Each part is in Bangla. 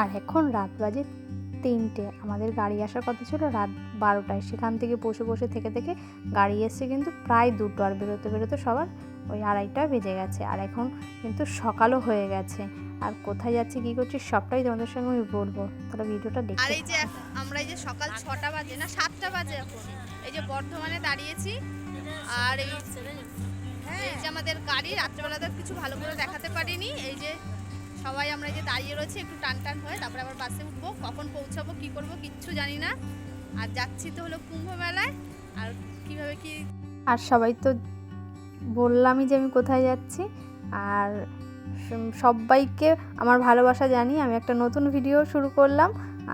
আর এখন রাত বাজে তিনটে। আমাদের গাড়ি আসার কথা ছিল রাত বারোটায়। সেখান থেকে বসে বসে থেকে থেকে গাড়ি এসছে কিন্তু প্রায় দুটো আর বেরোতে বেরোতে সবার ওই আড়াইটা বেজে গেছে। আর এখন কিন্তু সকালও হয়ে গেছে। আর কোথায় যাচ্ছি কী করছি সবটাই তোমাদের সঙ্গে আমি বলব। তাহলে ভিডিওটা দেখি আর এই যে আমরা এই যে সকাল ছটা বাজে না সাতটা বাজে এখন। এই যে বর্ধমানে দাঁড়িয়েছি। আর এই এই যে আমাদের গাড়ি রাত্রেবেলাতে কিছু ভালো করে দেখাতে পারিনি। এই যে সবাই আমরা যে দাঁড়িয়ে রয়েছি একটু টান টান হয়ে তারপরে আবার বাসে উঠবো। কখন পৌঁছাবো কি করব কিচ্ছু জানি না। আর যাচ্ছি তো হলো কুম্ভ মেলায়। আর কীভাবে কি আর সবাই তো বললামই যে আমি কোথায় যাচ্ছি। আর সবাইকে আমার ভালোবাসা জানি আমি একটা নতুন ভিডিও শুরু করলাম।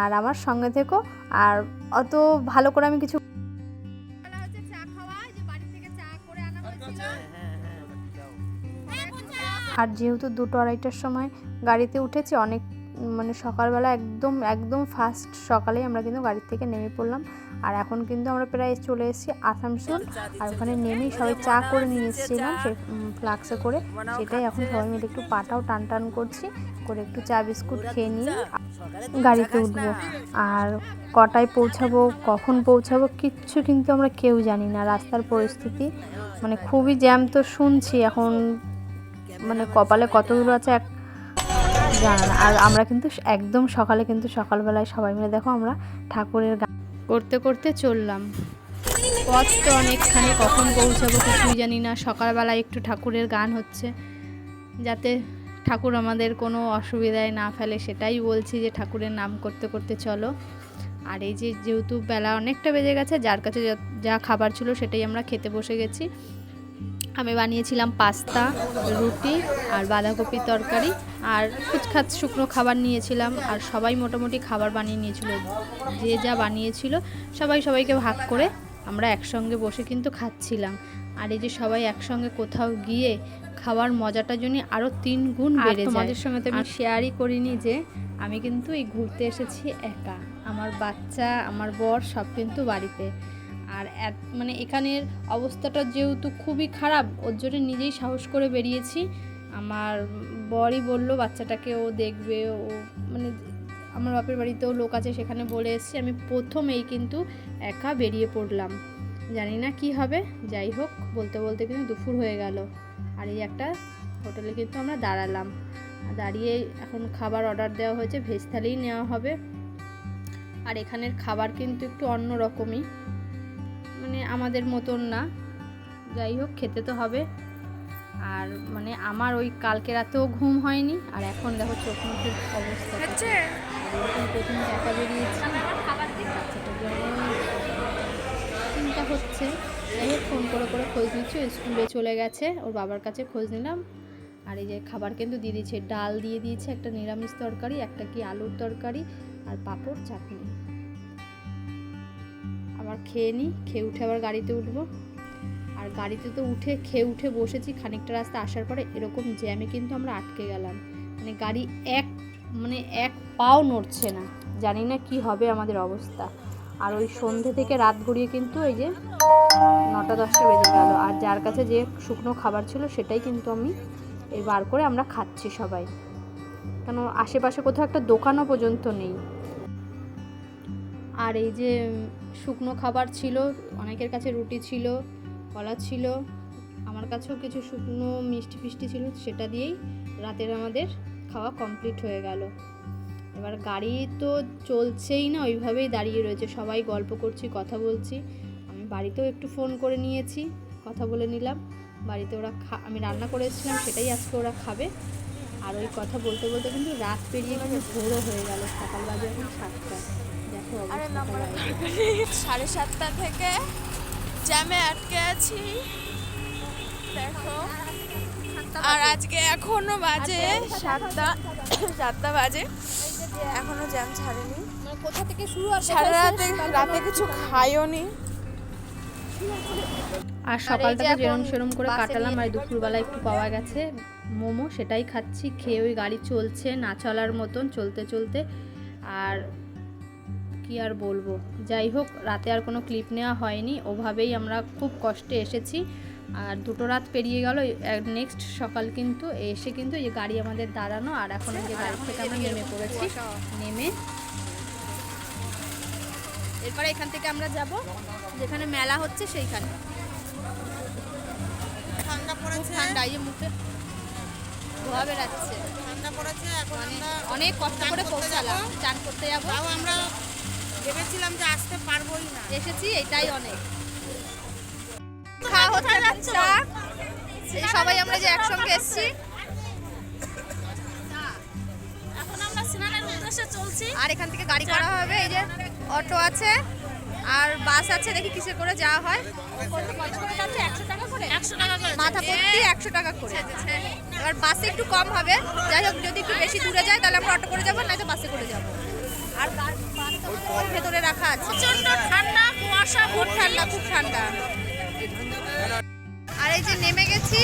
আর আমার সঙ্গে থেকো। আর অত ভালো করে আমি কিছু হচ্ছে চা খাওয়া যে বাড়ি থেকে চা করে আনা হয়েছিল। আর যেহেতু দুটো আড়াইটার সময় গাড়িতে উঠেছি, অনেক মানে সকালবেলা একদম একদম ফার্স্ট সকালেই আমরা কিন্তু গাড়ি থেকে নেমে পড়লাম। আর এখন কিন্তু আমরা প্রায় চলে এসেছি আসানসোল। আর ওখানে নেমেই সবাই চা করে নিয়ে এসেছিলাম, সে ফ্লাক্সে করে। সেটাই এখন সবাই মিলে একটু পাটাও টান টান করছি, করে একটু চা বিস্কুট খেয়ে নিয়ে গাড়িতে উঠবো। আর কটায় পৌঁছাবো, কখন পৌঁছাবো কিচ্ছু কিন্তু আমরা কেউ জানি না। রাস্তার পরিস্থিতি মানে খুবই জ্যাম তো শুনছি। এখন মানে কপালে কত দূর আছে এক জানা আর আমরা কিন্তু একদম সকালে কিন্তু সকালবেলায় সবাই মিলে দেখো আমরা ঠাকুরের গান করতে করতে চললাম। পথ তো অনেকখানি, কখন পৌঁছাবো কিছুই জানি না। সকালবেলায় একটু ঠাকুরের গান হচ্ছে, যাতে ঠাকুর আমাদের কোনো অসুবিধায় না ফেলে। সেটাই বলছি যে ঠাকুরের নাম করতে করতে চলো। আর এই যে যেহেতু বেলা অনেকটা বেজে গেছে, যার কাছে যা খাবার ছিল সেটাই আমরা খেতে বসে গেছি। আমি বানিয়েছিলাম পাস্তা রুটি আর বাঁধাকপির তরকারি আর কুচখাচ শুকনো খাবার নিয়েছিলাম আর সবাই মোটামুটি খাবার বানিয়ে নিয়েছিল। যে যা বানিয়েছিল সবাই সবাইকে ভাগ করে আমরা একসঙ্গে বসে কিন্তু খাচ্ছিলাম। আর এই যে সবাই একসঙ্গে কোথাও গিয়ে খাওয়ার মজাটার জন্য আরও তিন গুণ বেড়ে যায়। তোমাদের সঙ্গে তো আমি শেয়ারই করিনি যে আমি কিন্তু এই ঘুরতে এসেছি একা। আমার বাচ্চা আমার বর সব কিন্তু বাড়িতে। আর মানে এখানের অবস্থাটা যেহেতু খুবই খারাপ, ওর জন্য নিজেই সাহস করে বেরিয়েছি। আমার বরই বলল, বাচ্চাটাকে ও দেখবে, ও মানে আমার বাপের বাড়িতেও লোক আছে, সেখানে বলে এসেছি। আমি প্রথমেই কিন্তু একা বেরিয়ে পড়লাম। জানি না কি হবে, যাই হোক, বলতে বলতে কিন্তু দুপুর হয়ে গেল। আর এই একটা হোটেলে কিন্তু আমরা দাঁড়ালাম। দাঁড়িয়ে এখন খাবার অর্ডার দেওয়া হয়েছে, ভেজ থালিই নেওয়া হবে। আর এখানের খাবার কিন্তু একটু অন্য রকমই মানে আমাদের মতন না। যাই হোক খেতে তো হবে। আর মানে আমার ওই কালকে রাতেও ঘুম হয়নি আর এখন দেখো চোখ মুখের অবস্থা। প্রথম একা বেরিয়েছি। চিন্তা হচ্ছে। যাই হোক ফোন করে করে খোঁজ নিচ্ছি স্কুলে চলে গেছে। ওর বাবার কাছে খোঁজ নিলাম। আর এই যে খাবার কিন্তু দিয়ে দিয়েছে ডাল দিয়ে দিয়েছে একটা নিরামিষ তরকারি একটা কি আলুর তরকারি আর পাঁপড় চাটনি। আবার খেয়ে নিই, খেয়ে উঠে আবার গাড়িতে উঠবো। আর গাড়িতে তো উঠে, খেয়ে উঠে বসেছি, খানিকটা রাস্তা আসার পরে এরকম জ্যামে কিন্তু আমরা আটকে গেলাম। মানে গাড়ি এক মানে এক পাও নড়ছে না। জানি না কি হবে আমাদের অবস্থা। আর ওই সন্ধে থেকে রাত গড়িয়ে কিন্তু এই যে নটা দশটা বেজে গেল। আর যার কাছে যে শুকনো খাবার ছিল সেটাই কিন্তু আমি এই বার করে আমরা খাচ্ছি সবাই। কেন আশেপাশে কোথাও একটা দোকানও পর্যন্ত নেই। আর এই যে শুকনো খাবার ছিল, অনেকের কাছে রুটি ছিল, কলা ছিল, আমার কাছেও কিছু শুকনো মিষ্টি ফিষ্টি ছিল, সেটা দিয়েই রাতের আমাদের খাওয়া কমপ্লিট হয়ে গেল। এবার গাড়ি তো চলছেই না, ওইভাবেই দাঁড়িয়ে রয়েছে। সবাই গল্প করছি, কথা বলছি। আমি বাড়িতেও একটু ফোন করে নিয়েছি, কথা বলে নিলাম। বাড়িতে ওরা খা, আমি রান্না করে এসেছিলাম, সেটাই আজকে ওরা খাবে। আর ওই কথা বলতে বলতে কিন্তু রাত পেরিয়ে কিন্তু ভোরও হয়ে গেল, সকাল বাজে এখন সাতটা। অবস্থাটা সাড়ে সাতটা থেকে জ্যামে আটকে আছি। দেখো। আর আজকে এখনও বাজে সাতটা সাতটা বাজে। এখনও জ্যাম ছাড়েনি। মানে কোথা থেকে শুরু সারা রাতে রাতে কিছু খাইও নি আর সকালটাকে যেরম সেরম করে কাটালাম আর দুপুরবেলা একটু পাওয়া গেছে। মোমো সেটাই খাচ্ছি খেয়ে ওই গাড়ি চলছে না চলার মতন চলতে চলতে। আর কি আর বলব? যাই হোক রাতে আর কোনো ক্লিপ নেওয়া হয়নি। ওভাবেই আমরা খুব কষ্টে এসেছি। আর দুটো রাত পেরিয়ে গেল নেক্সট সকাল কিন্তু এসে কিন্তু এই গাড়ি আমাদের দাঁড়ানো। আর এখন যে গাড়ি থেকে আমরা নেমে পড়েছি। নেমে এরপরে এখান থেকে আমরা যাব যেখানে মেলা হচ্ছে সেইখানে। ঠান্ডা পড়েছে। ঠান্ডা এই মুখে ধোয়া বেড়াচ্ছে ঠান্ডা পড়েছে এখন মানে আমরা অনেক কষ্ট করে পৌঁছালাম। চান করতে যাব। আমরা ভেবেছিলাম যে আসতে পারবোই না। এসেছি এটাই অনেক। খাওয়া হচ্ছে চা সবাই আমরা যে একসঙ্গে এসেছি। এখন আমরা সিনানের উদ্দেশ্যে চলছি। আর এখান থেকে গাড়ি করা হবে এই যে অটো আছে আর বাস আছে দেখি কিসে করে যাওয়া হয়। মাথা প্রতি একশো টাকা করে। এবার বাসে একটু কম হবে। যাই হোক যদি একটু বেশি দূরে যায় তাহলে আমরা অটো করে যাব নয়তো বাসে করে যাব। আর ভেতরে রাখা আছে। প্রচণ্ড ঠান্ডা, কুয়াশা, খুব ঠান্ডা খুব ঠান্ডা। আর এই যে নেমে গেছি,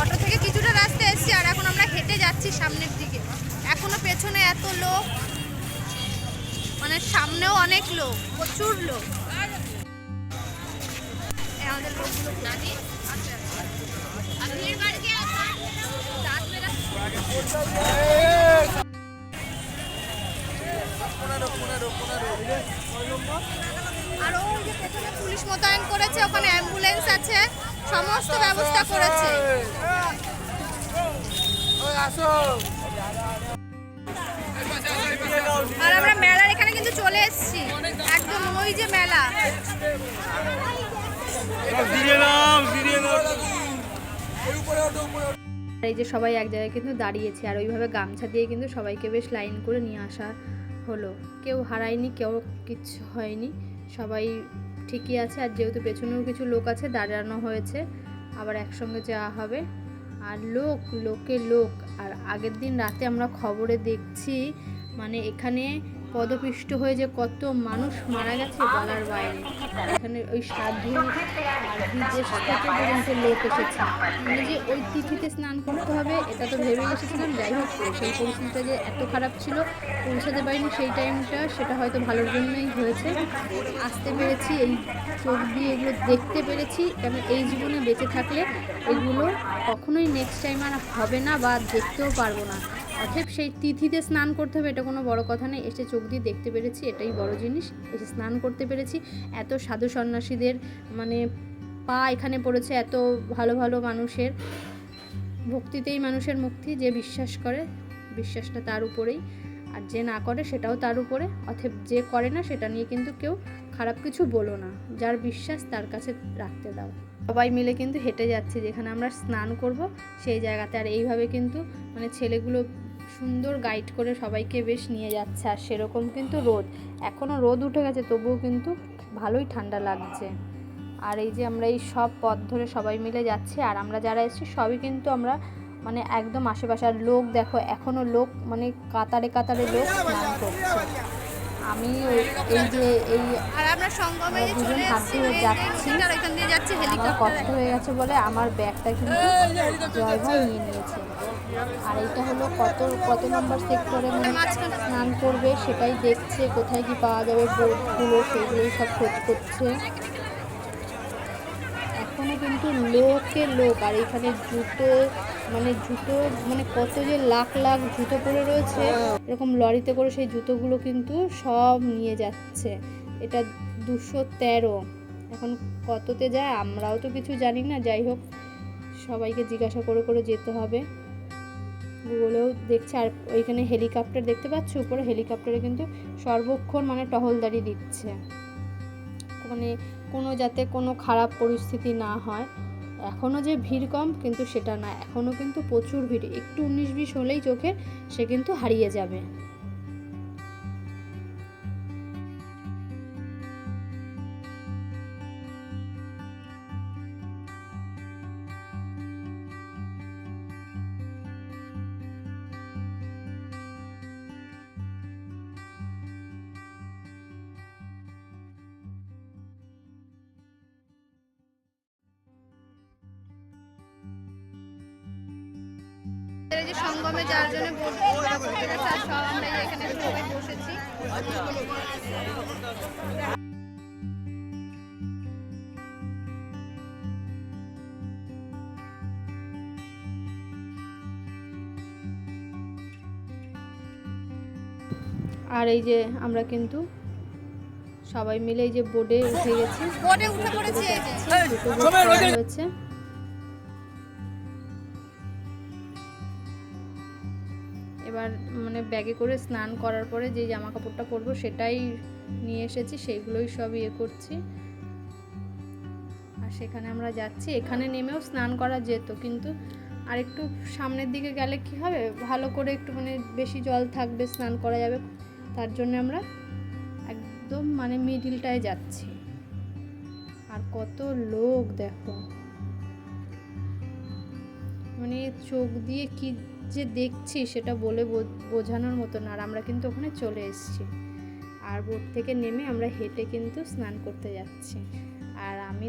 অটো থেকে কিছুটা রাস্তা এসেছি, আর এখন আমরা হেঁটে যাচ্ছি সামনের দিকে। এখনও পেছনে এত লোক মানে সামনেও অনেক লোক, প্রচুর লোক। আমাদের লোকগুলো জানি আর আছে সমস্ত ব্যবস্থা করেছে। আর আমরা মেলার এখানে কিন্তু চলে এসেছি। একদম ওই যে মেলা। এই যে সবাই এক জায়গায় কিন্তু দাঁড়িয়েছে, আর ওইভাবে গামছা দিয়ে কিন্তু সবাইকে বেশ লাইন করে নিয়ে আসা হলো। কেউ হারায়নি, কেউ কিচ্ছু হয়নি। সবাই ঠিকই আছে, আর যেহেতু পেছনেও কিছু লোক আছে, দাঁড়ানো হয়েছে, আবার একসঙ্গে যাওয়া হবে। আর লোক, লোকে লোক, আর আগের দিন রাতে আমরা খবরে দেখছি মানে এখানে পদপিষ্ট হয়ে যে কত মানুষ মারা গেছে বলার বাইরে। এখানে ওই সাধু বিদেশ থেকে পর্যন্ত লোক এসেছে। মানে যে ওই তিথিতে স্নান করতে হবে, এটা তো ভেবে এসেছিলাম। যাই হোক, সেই পরিস্থিতিটা যে এত খারাপ ছিল, পৌঁছাতে পারিনি সেই টাইমটা, সেটা হয়তো ভালোর জন্যই হয়েছে। আসতে পেরেছি, এই চোখ দিয়ে এগুলো দেখতে পেরেছি। কেন এই জীবনে বেঁচে থাকলে এগুলো কখনোই নেক্সট টাইম আর হবে না বা দেখতেও পারব না। অতএব সেই তিথিতে স্নান করতে হবে, এটা কোনো বড় কথা নেই এসে চোখ দিয়ে দেখতে পেরেছি, এটাই বড় জিনিস। এসে স্নান করতে পেরেছি। এত সাধু সন্ন্যাসীদের মানে পা এখানে পড়েছে, এত ভালো ভালো মানুষের ভক্তিতেই মানুষের মুক্তি, যে বিশ্বাস করে, বিশ্বাসটা তার উপরেই। আর যে না করে, সেটাও তার উপরে। অথব যে করে না, সেটা নিয়ে কিন্তু কেউ খারাপ কিছু বলো না। যার বিশ্বাস, তার কাছে রাখতে দাও। সবাই মিলে কিন্তু হেঁটে যাচ্ছে। যেখানে আমরা স্নান করব, সেই জায়গাতে। আর এইভাবে কিন্তু মানে ছেলেগুলো সুন্দর গাইড করে সবাইকে বেশ নিয়ে যাচ্ছে আর সেরকম কিন্তু রোদ। এখনও রোদ উঠে গেছে তবুও কিন্তু ভালোই ঠান্ডা লাগছে। আর এই যে আমরা এই সব পথ ধরে সবাই মিলে যাচ্ছি আর আমরা যারা এসেছি সবই কিন্তু আমরা মানে একদম আশেপাশে। আর লোক দেখো এখনও লোক মানে কাতারে কাতারে লোক স্নান করছে। আমি এই যে এই দুজন হাত যাচ্ছি। আমার কষ্ট হয়ে গেছে বলে আমার ব্যাগটা কিন্তু জয় নিয়ে নিয়েছে। আর এইটা হলো কত কত নম্বর সেক্টরে মানে স্নান করবে সেটাই দেখছে, কোথায় কি পাওয়া যাবে বোটগুলো সেগুলোই সব খোঁজ করছে। এখনও কিন্তু লোকে লোক, আর এখানে জুতো মানে জুতো মানে কত যে লাখ লাখ জুতো পরে রয়েছে, এরকম লরিতে করে সেই জুতোগুলো কিন্তু সব নিয়ে যাচ্ছে। এটা দুশো তেরো। এখন কততে যায় আমরাও তো কিছু জানি না, যাই হোক, সবাইকে জিজ্ঞাসা করে করে যেতে হবে। গুগলেও দেখছে, আর ওইখানে হেলিকপ্টার দেখতে পাচ্ছ? উপরে হেলিকপ্টারে কিন্তু সর্বক্ষণ মানে টহলদারি দিচ্ছে। মানে কোনো যাতে কোনো খারাপ পরিস্থিতি না হয়। এখনও যে ভিড় কম, কিন্তু সেটা না। এখনও কিন্তু প্রচুর ভিড়। একটু উনিশ বিশ হলেই চোখের, সে কিন্তু হারিয়ে যাবে। যে সঙ্গমে যার জন্য আর এই যে আমরা কিন্তু সবাই মিলে এই যে বোর্ডে উঠে গেছি। বোর্ডে উঠে পড়েছি এই হচ্ছে এবার মানে ব্যাগে করে স্নান করার পরে যে জামা কাপড়টা পরবো সেটাই নিয়ে এসেছি সেইগুলোই সব ইয়ে করছি। আর সেখানে আমরা যাচ্ছি। এখানে নেমেও স্নান করা যেত, কিন্তু আর একটু সামনের দিকে গেলে কি হবে? ভালো করে একটু মানে বেশি জল থাকবে, স্নান করা যাবে। তার জন্য আমরা একদম মানে মিডিলটায় যাচ্ছি। আর কত লোক দেখো। মানে চোখ দিয়ে কি যে দেখছি সেটা বলে বোঝানোর মতো না আর আমরা কিন্তু ওখানে চলে এসেছি। আর বোট থেকে নেমে আমরা হেঁটে কিন্তু স্নান করতে যাচ্ছি। আর আমি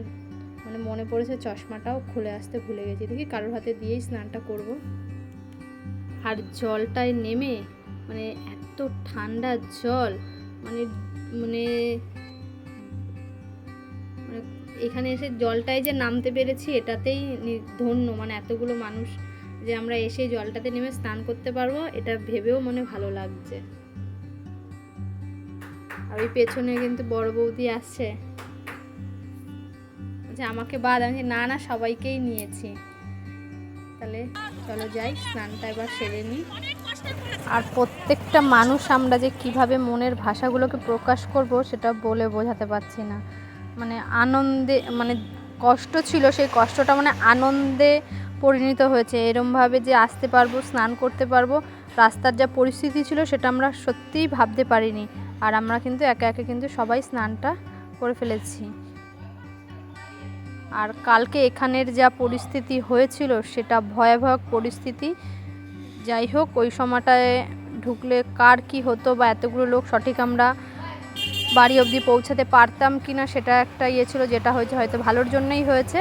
মানে মনে পড়েছে চশমাটাও খুলে আসতে ভুলে গেছি। দেখি কারোর হাতে দিয়েই স্নানটা করব। আর জলটায় নেমে মানে এত ঠান্ডা জল মানে মানে মানে এখানে এসে জলটায় যে নামতে পেরেছি, এটাতেই ধন্য। মানে এতগুলো মানুষ যে আমরা এসে জলটাতে নেমে স্নান করতে পারব, এটা ভেবেও মনে ভালো লাগছে। আর ওই পেছনে কিন্তু বড় বৌদি আসছে যে আমাকে বাদ, আমি না না, সবাইকেই নিয়েছি। তাহলে চলো যাই, স্নানটা এবার সেরে নিই আর প্রত্যেকটা মানুষ আমরা যে কীভাবে মনের ভাষাগুলোকে প্রকাশ করব, সেটা বলে বোঝাতে পারছি না। মানে আনন্দে মানে কষ্ট ছিল, সেই কষ্টটা মানে আনন্দে পরিণত হয়েছে। এরমভাবে যে আসতে পারব, স্নান করতে পারব, রাস্তার যা পরিস্থিতি ছিল সেটা আমরা সত্যিই ভাবতে পারিনি। আর আমরা কিন্তু একে একে কিন্তু সবাই স্নানটা করে ফেলেছি। আর কালকে এখানের যা পরিস্থিতি হয়েছিল সেটা ভয়াবহ পরিস্থিতি। যাই হোক, ওই সময়টায় ঢুকলে কার কি হতো বা এতগুলো লোক সঠিক আমরা বাড়ি অবধি পৌঁছাতে পারতাম কি না সেটা একটা ইয়ে ছিল যেটা হয়েছে, হয়তো ভালোর জন্যই হয়েছে।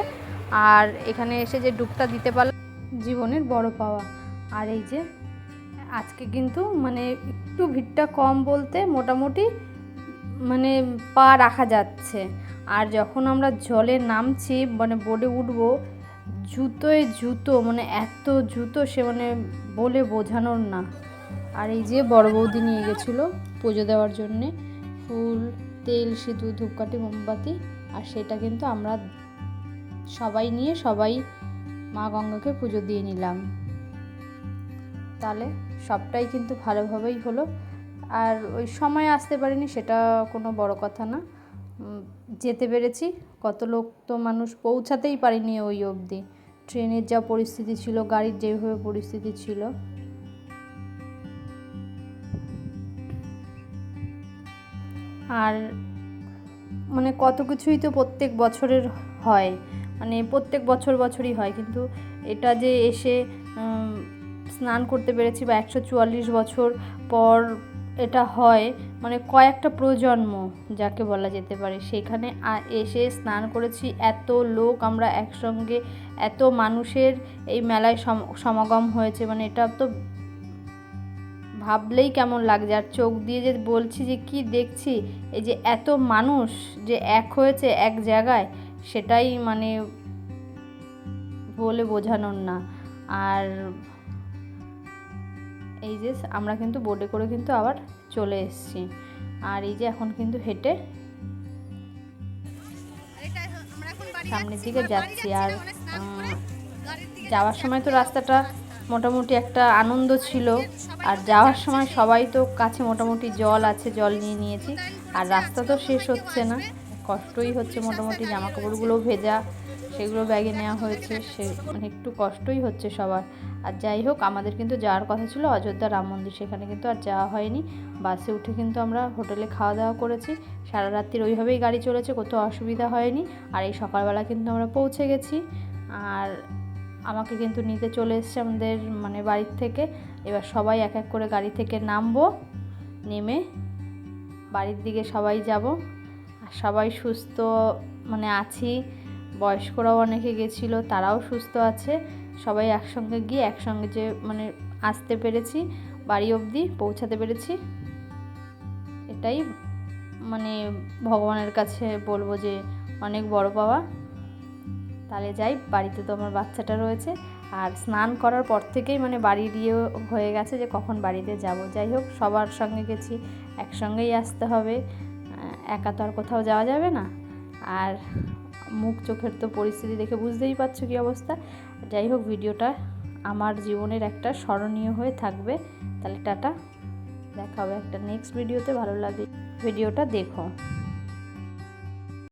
আর এখানে এসে যে ডুবটা দিতে পারলাম, জীবনের বড় পাওয়া। আর এই যে, আজকে কিন্তু মানে একটু ভিড়টা কম বলতে মোটামুটি মানে পা রাখা যাচ্ছে। আর যখন আমরা জলে নামছি মানে বোর্ডে উঠবো, জুতোয় জুতো মানে এত জুতো সে মানে বলে বোঝানোর না। আর এই যে বড় বৌদি নিয়ে গেছিল পুজো দেওয়ার জন্যে, ফুল, তেল, সিঁদুর, ধূপকাঠি, মোমবাতি, আর সেটা কিন্তু আমরা সবাই নিয়ে সবাই মা গঙ্গাকে পুজো দিয়ে নিলাম। তাহলে সবটাই কিন্তু ভালোভাবেই হলো। আর ওই সময় আসতে পারিনি সেটা কোনো বড় কথা না। যেতে পেরেছি। কত লোক তো মানুষ পৌঁছাতেই পারিনি ওই অবধি। ট্রেনের যা পরিস্থিতি ছিল, গাড়ির যেভাবে পরিস্থিতি ছিল। আর মানে কত কিছুই তো প্রত্যেক বছরের হয়। মানে প্রত্যেক বছর বছরই হয়। কিন্তু এটা যে এসে স্নান করতে পেরেছি বা একশো চুয়াল্লিশ বছর পর এটা হয় মানে কয়েকটা প্রজন্ম যাকে বলা যেতে পারে, সেখানে এসে স্নান করেছি। এত লোক, আমরা একসঙ্গে, এত মানুষের এই মেলায় সম- সমাগম হয়েছে। মানে এটা তো ভাবলেই কেমন লাগছে। আর চোখ দিয়ে যে বলছি যে কি দেখছি, এই যে এত মানুষ যে এক হয়েছে এক জায়গায় সেটাই মানে বলে বোঝানোর না। আর এই যে আমরা কিন্তু বোর্ডে করে কিন্তু আবার চলে এসেছি। আর এই যে এখন কিন্তু হেঁটে সামনের দিকে যাচ্ছি। আর যাওয়ার সময় তো রাস্তাটা মোটামুটি একটা আনন্দ ছিল। আর যাওয়ার সময় সবাই তো কাছে মোটামুটি জল আছে জল নিয়ে নিয়েছি। আর রাস্তা তো শেষ হচ্ছে না। কষ্টই হচ্ছে মোটামুটি জামা কাপড়গুলো ভেজা, সেগুলো ব্যাগে নেওয়া হয়েছে, সে মানে একটু কষ্টই হচ্ছে সবার। আর যাই হোক, আমাদের কিন্তু যাওয়ার কথা ছিল, অযোধ্যা রাম মন্দির, সেখানে কিন্তু আর যাওয়া হয়নি। বাসে উঠে কিন্তু আমরা হোটেলে খাওয়া দাওয়া করেছি। সারা রাত্রির ওইভাবেই গাড়ি চলেছে কোথাও অসুবিধা হয়নি। আর এই সকালবেলা কিন্তু আমরা পৌঁছে গেছি। আর আমাকে কিন্তু নিতে চলে এসছে আমাদের মানে বাড়ির থেকে। এবার সবাই এক এক করে গাড়ি থেকে নামবো, নেমে বাড়ির দিকে সবাই যাব। সবাই সুস্থ মানে আছি। বয়স্করাও অনেকে গেছিল, তারাও সুস্থ আছে। সবাই একসঙ্গে গিয়ে একসঙ্গে যে মানে আসতে পেরেছি, বাড়ি অবধি পৌঁছাতে পেরেছি। এটাই মানে ভগবানের কাছে বলব যে, অনেক বড় পাওয়া। তাহলে যাই, বাড়িতে তো আমার বাচ্চাটা রয়েছে। আর স্নান করার পর থেকেই মানে বাড়ি দিয়ে হয়ে গেছে যে, কখন বাড়িতে যাব। যাই হোক, সবার সঙ্গে গেছি, একসঙ্গেই আসতে হবে। একা তো আর কোথাও যাওয়া যাবে না। আর মুখ চোখের তো পরিস্থিতি দেখে বুঝতেই পারছ কী অবস্থা। যাই হোক, ভিডিওটা আমার জীবনের একটা স্মরণীয় হয়ে থাকবে। তাহলে টাটা, দেখা হবে একটা নেক্সট ভিডিওতে ভালো লাগে। ভিডিওটা দেখো।